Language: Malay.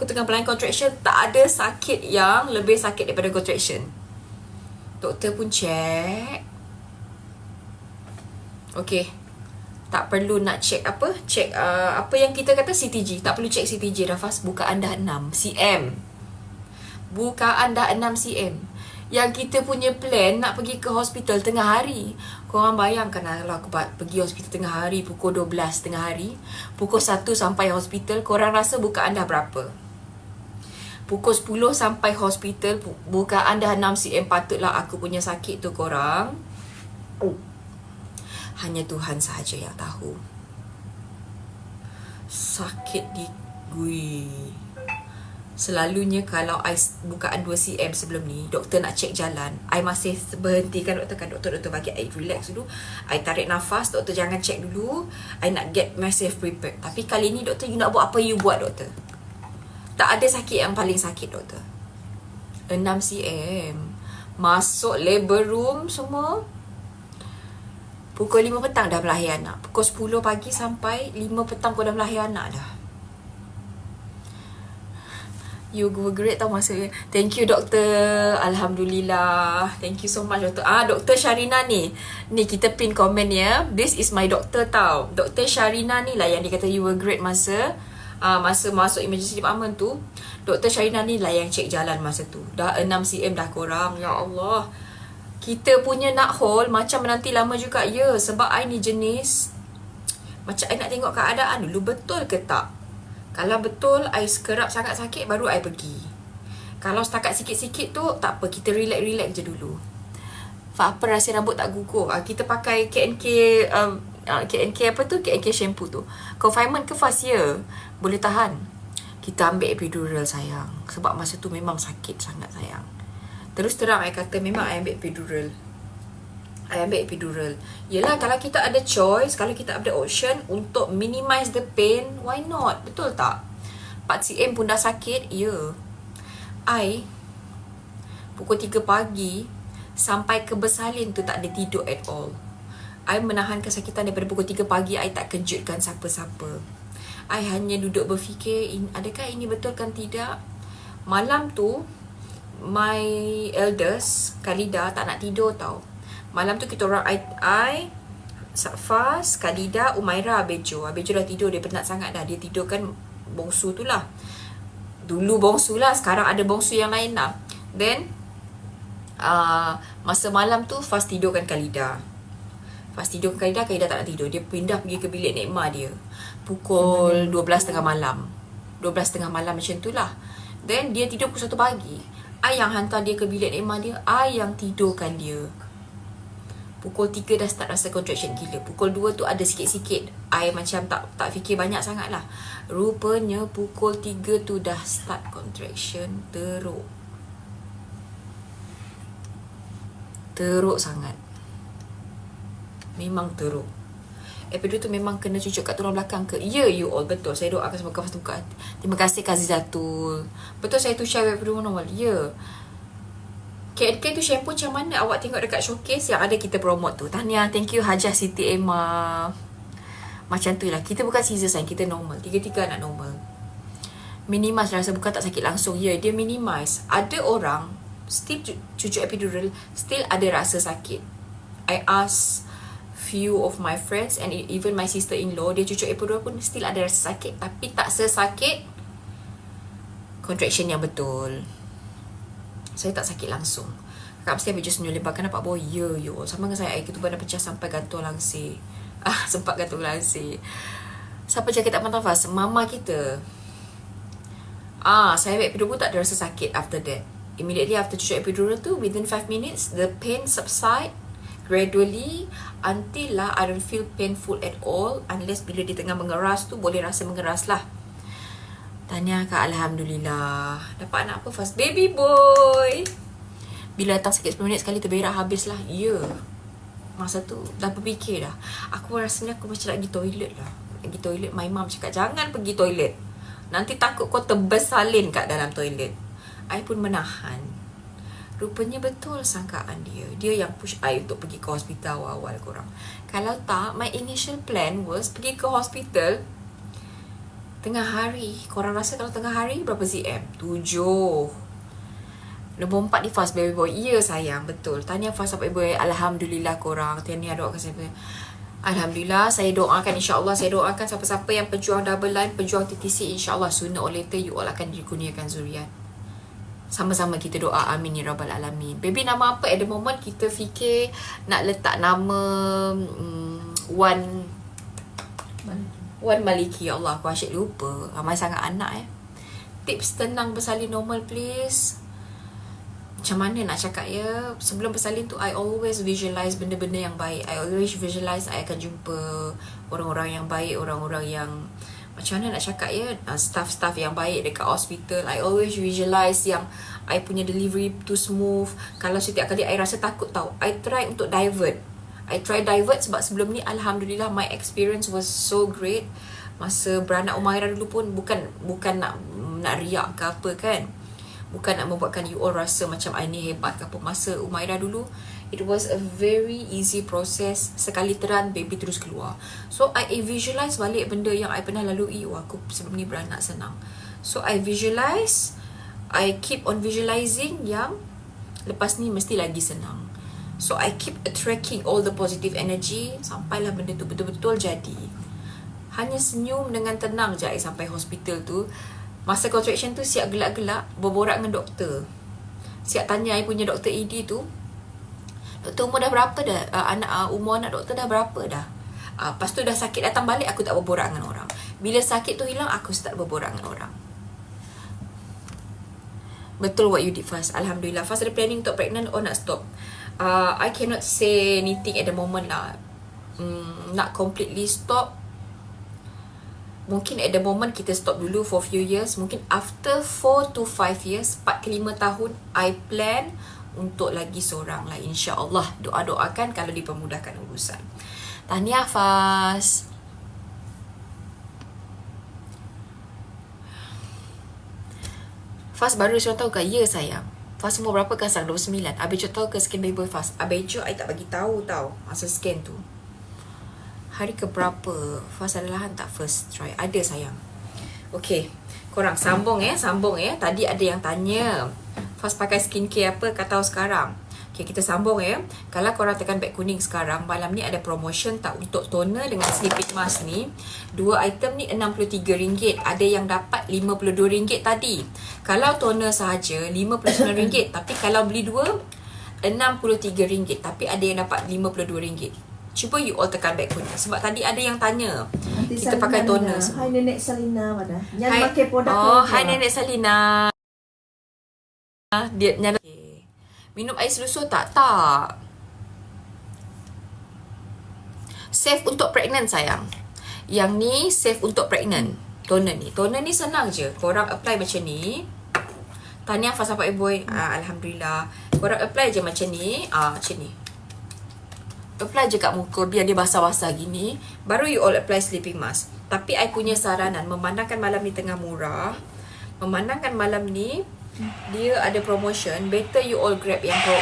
Aku tengah blind contraction Tak ada sakit yang Lebih sakit daripada contraction. Doktor pun check. Okay Tak perlu nak check apa? Check uh, Apa yang kita kata CTG Tak perlu check CTG Rafas. Bukaan dah 6 cm Bukaan dah 6 cm yang kita punya plan nak pergi ke hospital tengah hari. Korang bayangkan lah kalau aku pergi hospital tengah hari pukul 12 tengah hari. Pukul 1 sampai hospital, korang rasa bukaan dah berapa? Pukul 10 sampai hospital, bukaan dah 6 cm patutlah aku punya sakit tu korang. Hanya Tuhan sahaja yang tahu. Sakit di gui. Selalunya kalau I bukaan 2 cm sebelum ni Doktor nak check jalan. I masih berhentikan doktor kan. Doktor doktor bagi I relax dulu. I tarik nafas Doktor jangan check dulu. I nak get myself prepared. Tapi kali ni doktor You nak buat apa you buat doktor Tak ada sakit yang paling sakit doktor. 6 cm Masuk labor room semua. Pukul 5 petang dah melahir anak. Pukul 10 pagi sampai 5 petang kau dah melahir anak dah. You were great tau masa Thank you doktor. Alhamdulillah. Thank you so much doktor. Ah doktor Sharina ni. Ni kita pin komen ya. This is my doctor tau. Doktor Sharina ni lah yang dia kata You were great masa ah, Masa masuk emergency department tu Doktor Sharina ni lah yang check jalan masa tu Dah 6cm dah korang Ya Allah Kita punya nak hold Macam menanti lama juga Ya sebab I ni jenis Macam I nak tengok keadaan dulu Betul ke tak kalau betul I sekerap sangat sakit baru I pergi. Kalau setakat sikit-sikit tu tak apa kita relax-relax je dulu. Apa rasa rambut tak gugur? Ah, kita pakai KNK um, uh, KNK apa tu? KNK shampoo tu. Confinement ke fast ya? Boleh tahan. Kita ambil epidural sayang. Sebab masa tu memang sakit sangat sayang. Terus terang I kata memang I ambil epidural. I ambil epidural. Yelah kalau kita ada choice, kalau kita ada option untuk minimize the pain, why not? Betul tak? 4cm pun dah sakit, ya. Yeah. I, pukul 3 pagi, sampai ke bersalin tu tak ada tidur at all. I menahan kesakitan daripada pukul 3 pagi, I tak kejutkan siapa-siapa. I hanya duduk berfikir, adakah ini betul kan tidak? Malam tu, my eldest, Khalida, tak nak tidur tau. Malam tu kita orang I, I Safas, Kadida, Umaira, Abejo Abejo dah tidur, dia penat sangat dah Dia tidur kan bongsu tu lah Dulu bongsu lah, sekarang ada bongsu yang lain lah Then uh, Masa malam tu Fas tidurkan Kalida Fas tidurkan Kalida, Kalida tak nak tidur. Dia pindah pergi ke bilik Nekma dia. Pukul 12.30 malam. 12.30 malam macam tu lah. Then dia tidur pukul 1 pagi. I yang hantar dia ke bilik Nekma dia I yang tidurkan dia. Pukul 3 dah start rasa contraction gila. Pukul 2 tu ada sikit-sikit. I macam tak tak fikir banyak sangat lah. Rupanya pukul 3 tu dah start contraction teruk. Teruk sangat Memang teruk Epidural tu memang kena cucuk kat tulang belakang ke? Ya, yeah, you all. Betul. Saya doakan semoga fast buka. Terima kasih Kazizatul. Betul saya tu share epidural normal. Ya. Yeah. KNK tu shampoo macam mana awak tengok dekat showcase yang ada kita promote tu. Tahniah, thank you Hajah Siti Emma. Macam tu lah. Kita bukan scissor sign, kita normal. Tiga-tiga nak normal. Minimize rasa bukan tak sakit langsung. Ya, yeah, dia minimize. Ada orang still cucuk epidural, still ada rasa sakit. I ask few of my friends and even my sister-in-law, dia cucuk epidural pun still ada rasa sakit. Tapi tak sesakit contraction yang betul saya tak sakit langsung. Kakak mesti senyum lebar. Kenapa boy? Ya, ya. Sama dengan saya, air ketuban dah pecah sampai gantung langsir. Ah, sempat gantung langsir. Siapa cakap tak fast? Mama kita. Ah, saya ambil epidural tak ada rasa sakit after that. Immediately after cucuk epidural tu, within 5 minutes, the pain subside gradually until lah I don't feel painful at all unless bila dia tengah mengeras tu boleh rasa mengeras lah. Tanya Kak Alhamdulillah. Dapat anak apa? First baby boy. Bila datang sikit 10 minit sekali terberak habis lah. Ya. Yeah. Masa tu dah berfikir dah. Aku rasanya aku macam nak pergi toilet lah. Pergi toilet My mom cakap jangan pergi toilet. Nanti takut kau terbesalin kat dalam toilet. I pun menahan Rupanya betul sangkaan dia Dia yang push I untuk pergi ke hospital awal-awal korang Kalau tak My initial plan was Pergi ke hospital Tengah hari. Korang rasa kalau tengah hari berapa cm? Tujuh. Nombor empat di fast baby boy. Ya sayang, betul. Tanya fast baby boy. Alhamdulillah korang. Tanya doakan saya. Alhamdulillah, saya doakan insyaAllah Saya doakan siapa-siapa yang pejuang double line Pejuang TTC insyaAllah Sooner or later you all akan dikurniakan zuriat Sama-sama kita doa Amin ya Rabbal Alamin. Baby nama apa at the moment? Kita fikir Nak letak nama um, Wan Wan Maliki. Ya Allah aku asyik lupa. Ramai sangat anak eh. Tips tenang bersalin normal please. Macam mana nak cakap ya? Sebelum bersalin tu I always visualize benda-benda yang baik. I always visualize I akan jumpa orang-orang yang baik orang-orang yang macam mana nak cakap ya uh, staff-staff yang baik dekat hospital I always visualize yang I punya delivery tu smooth. Kalau setiap kali I rasa takut tau I try untuk divert. I try divert sebab sebelum ni Alhamdulillah my experience was so great. Masa beranak Umairah dulu pun bukan bukan nak nak riak ke apa kan. Bukan nak membuatkan you all rasa macam I ni hebat ke apa. Masa Umairah dulu it was a very easy process sekali teran baby terus keluar. So I visualize balik benda yang I pernah lalui. Wah aku sebelum ni beranak senang. So I visualize I keep on visualizing yang lepas ni mesti lagi senang. So I keep attracting all the positive energy sampailah benda tu betul-betul jadi. Hanya senyum dengan tenang je I sampai hospital tu. Masa contraction tu siap gelak-gelak Berborak dengan doktor. Siap tanya I punya doktor ED tu Doktor umur dah berapa dah? Uh, anak uh, Umur anak doktor dah berapa dah? Uh, Lepas tu dah sakit datang balik Aku tak berborak dengan orang. Bila sakit tu hilang Aku start berborak dengan orang. Betul what you did first Alhamdulillah. First ada planning untuk pregnant Or nak stop. Uh, I cannot say anything at the moment lah. Mm, Nak completely stop mungkin at the moment kita stop dulu for few years. Mungkin after 4 to 5 years 4 ke 5 tahun I plan untuk lagi seorang lah. insyaAllah doa-doakan kalau dipermudahkan urusan. Tahniah Fas. Fas baru saya tahu ke? Ya sayang. Fas umur berapa kan sekarang? 29 Habis tahu ke skin baby Fas? Habis I tak bagi tahu tau Masa scan tu. Hari ke berapa First adalah tak? First try. Ada sayang. Okay Korang sambung eh. Sambung eh. Tadi ada yang tanya First pakai skincare apa Kata tahu sekarang? Okay kita sambung eh Kalau korang tekan beg kuning sekarang Malam ni ada promotion tak Untuk toner dengan sleeping mask ni? Dua item ni RM63. Ada yang dapat RM52 tadi. Kalau toner sahaja RM59. Tapi kalau beli dua RM63. Tapi ada yang dapat RM52. Cuba you all tekan back kuning. Sebab tadi ada yang tanya Nanti Kita Salina. pakai toner. Hai Nenek Salina mana? Yang hai, pakai produk Oh, hai Nenek Salina Dia nyala. Okay. Minum air selusur tak? Tak. Safe untuk pregnant sayang. Yang ni safe untuk pregnant. Toner ni. Toner ni senang je. Korang apply macam ni. Tanya Fasa Pak Boy ah, Alhamdulillah. Korang apply je macam ni. Ah, Macam ni. Apply je kat muka biar dia basah-basah gini. Baru you all apply sleeping mask. Tapi I punya saranan memandangkan malam ni tengah murah. Memandangkan malam ni dia ada promotion better you all grab yang pro